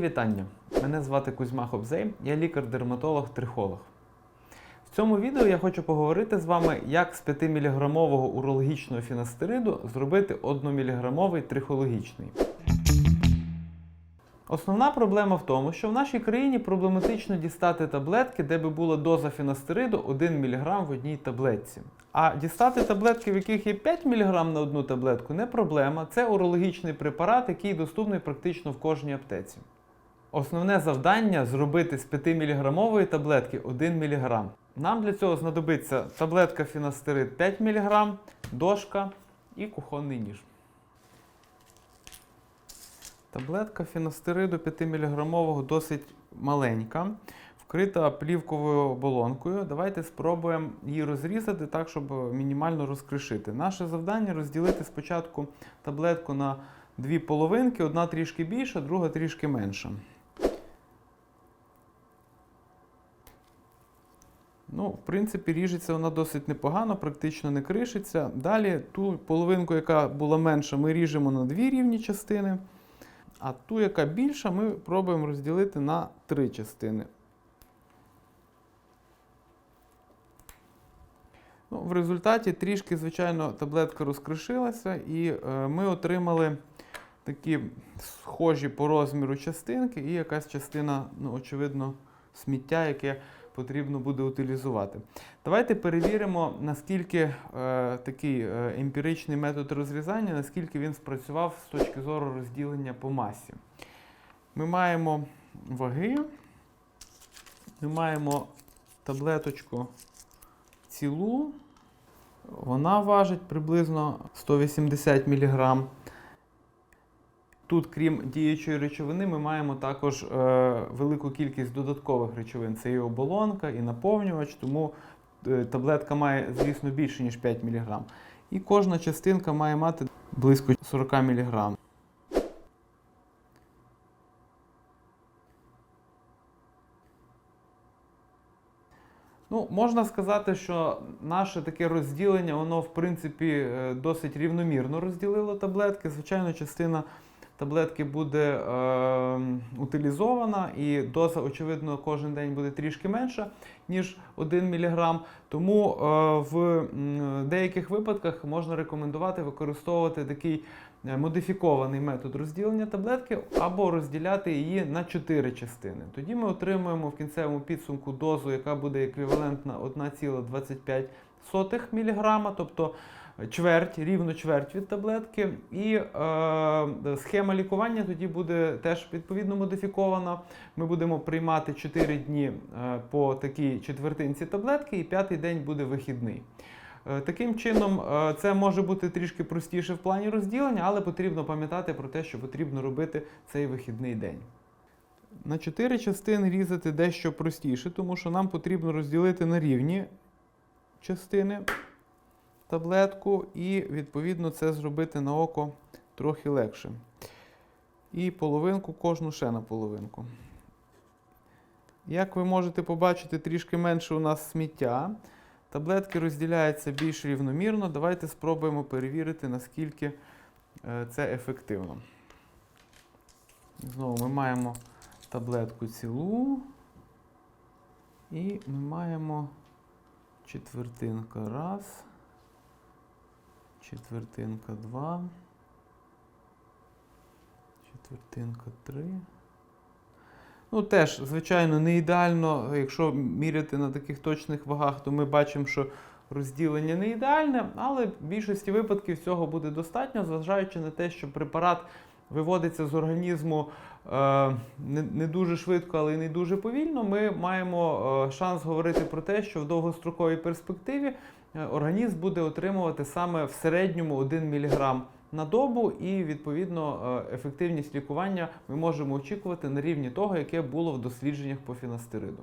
Вітання. Мене звати Кузьма Хобзей, я лікар-дерматолог-трихолог. В цьому відео я хочу поговорити з вами, як з 5-мг урологічного фінастериду зробити 1-мг трихологічний. Основна проблема в тому, що в нашій країні проблематично дістати таблетки, де би була доза фінастериду 1 мг в одній таблетці. А дістати таблетки, в яких є 5 мг на одну таблетку, не проблема. Це урологічний препарат, який доступний практично в кожній аптеці. Основне завдання зробити з 5-мг таблетки 1 мг. Нам для цього знадобиться таблетка фінастерид 5 мг, дошка і кухонний ніж. Таблетка фінастериду 5-мг досить маленька, вкрита плівковою оболонкою. Давайте спробуємо її розрізати так, щоб мінімально розкришити. Наше завдання розділити спочатку таблетку на дві половинки, одна трішки більша, друга трішки менша. Ну, в принципі, ріжеться вона досить непогано, практично не кришиться. Далі ту половинку, яка була менша, ми ріжемо на дві рівні частини. А ту, яка більша, ми пробуємо розділити на три частини. Ну, в результаті трішки, звичайно, таблетка розкришилася, і е, ми отримали такі схожі по розміру частинки, і якась частина, ну, очевидно, сміття, яке потрібно буде утилізувати. Давайте перевіримо, наскільки е, такий е, емпіричний метод розрізання, наскільки він спрацював з точки зору розділення по масі. Ми маємо ваги, ми маємо таблеточку цілу, вона важить приблизно 180 мг. Тут, крім діючої речовини, ми маємо також е, велику кількість додаткових речовин. Це і оболонка, і наповнювач, тому е, таблетка має, звісно, більше, ніж 5 мг. І кожна частинка має мати близько 40 мг. Ну, можна сказати, що наше таке розділення, воно, в принципі, е, досить рівномірно розділило таблетки. Звичайно, частина таблетки буде е, утилізована, і доза, очевидно, кожен день буде трішки менша, ніж 1 мг. Тому е, в деяких випадках можна рекомендувати використовувати такий е, модифікований метод розділення таблетки або розділяти її на 4 частини. Тоді ми отримуємо в кінцевому підсумку дозу, яка буде еквівалентна 1,25 мг, тобто чверть, рівно чверть від таблетки. І е, схема лікування тоді буде теж відповідно модифікована. Ми будемо приймати 4 дні е, по такій четвертинці таблетки, і п'ятий день буде вихідний. Е, Таким чином, е, це може бути трішки простіше в плані розділення, але потрібно пам'ятати про те, що потрібно робити цей вихідний день. На 4 частини різати дещо простіше, тому що нам потрібно розділити на рівні частини таблетку, і, відповідно, це зробити на око трохи легше. І половинку кожну ще на половинку. Як ви можете побачити, трішки менше у нас сміття. Таблетки розділяються більш рівномірно. Давайте спробуємо перевірити, наскільки е, це ефективно. Знову ми маємо таблетку цілу. І ми маємо четвертинка раз. Четвертинка 2. Четвертинка 3. Ну, теж, звичайно, не ідеально. Якщо міряти на таких точних вагах, то ми бачимо, що розділення не ідеальне, але в більшості випадків цього буде достатньо, зважаючи на те, що препарат виводиться з організму е, не, не дуже швидко, але й не дуже повільно. Ми маємо е, шанс говорити про те, що в довгостроковій перспективі організм буде отримувати саме в середньому 1 мг на добу, і відповідно е, ефективність лікування ми можемо очікувати на рівні того, яке було в дослідженнях по фінастериду.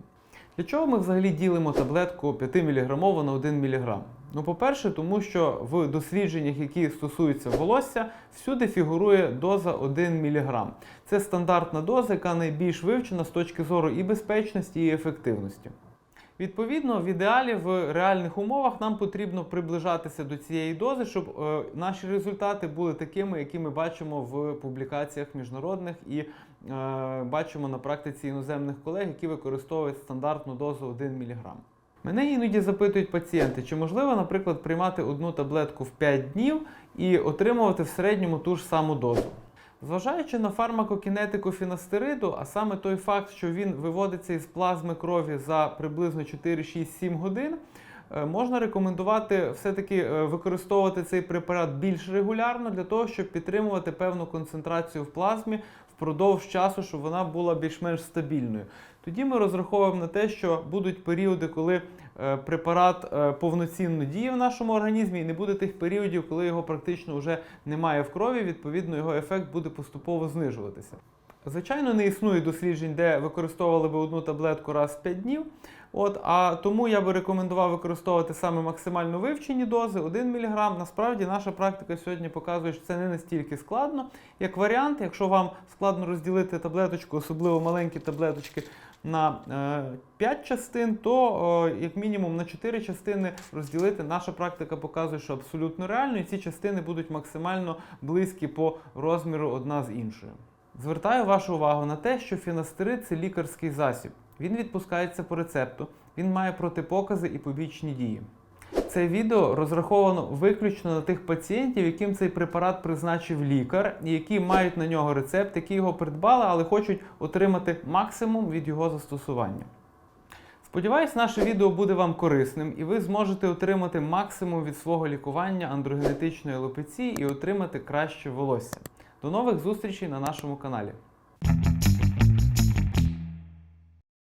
Для чого ми взагалі ділимо таблетку 5 мг на 1 мг? Ну, по-перше, тому що в дослідженнях, які стосуються волосся, всюди фігурує доза 1 мг. Це стандартна доза, яка найбільш вивчена з точки зору і безпечності, і ефективності. Відповідно, в ідеалі в реальних умовах нам потрібно приближатися до цієї дози, щоб е, наші результати були такими, які ми бачимо в публікаціях міжнародних і е, бачимо на практиці іноземних колег, які використовують стандартну дозу 1 мг. Мене іноді запитують пацієнти, чи можливо, наприклад, приймати одну таблетку в 5 днів і отримувати в середньому ту ж саму дозу. Зважаючи на фармакокінетику фінастериду, а саме той факт, що він виводиться із плазми крові за приблизно 4-6-7 годин, е, можна рекомендувати все-таки е, використовувати цей препарат більш регулярно для того, щоб підтримувати певну концентрацію в плазмі впродовж часу, щоб вона була більш-менш стабільною. Тоді ми розраховуємо на те, що будуть періоди, коли е, препарат е, повноцінно діє в нашому організмі, і не буде тих періодів, коли його практично вже немає в крові, відповідно, його ефект буде поступово знижуватися. Звичайно, не існує досліджень, де використовували би одну таблетку раз в 5 днів. От, а тому я би рекомендував використовувати саме максимально вивчені дози 1 мг. Насправді наша практика сьогодні показує, що це не настільки складно. Як варіант, якщо вам складно розділити таблеточку, особливо маленькі таблеточки, на е, 5 частин, то е, як мінімум на 4 частини розділити. Наша практика показує, що абсолютно реально, і ці частини будуть максимально близькі по розміру одна з іншою. Звертаю вашу увагу на те, що фінастерид це лікарський засіб. Він відпускається по рецепту, він має протипокази і побічні дії. Це відео розраховано виключно на тих пацієнтів, яким цей препарат призначив лікар, і які мають на нього рецепт, які його придбали, але хочуть отримати максимум від його застосування. Сподіваюсь, наше відео буде вам корисним і ви зможете отримати максимум від свого лікування андрогенетичної алопеції і отримати краще волосся. До нових зустрічей на нашому каналі.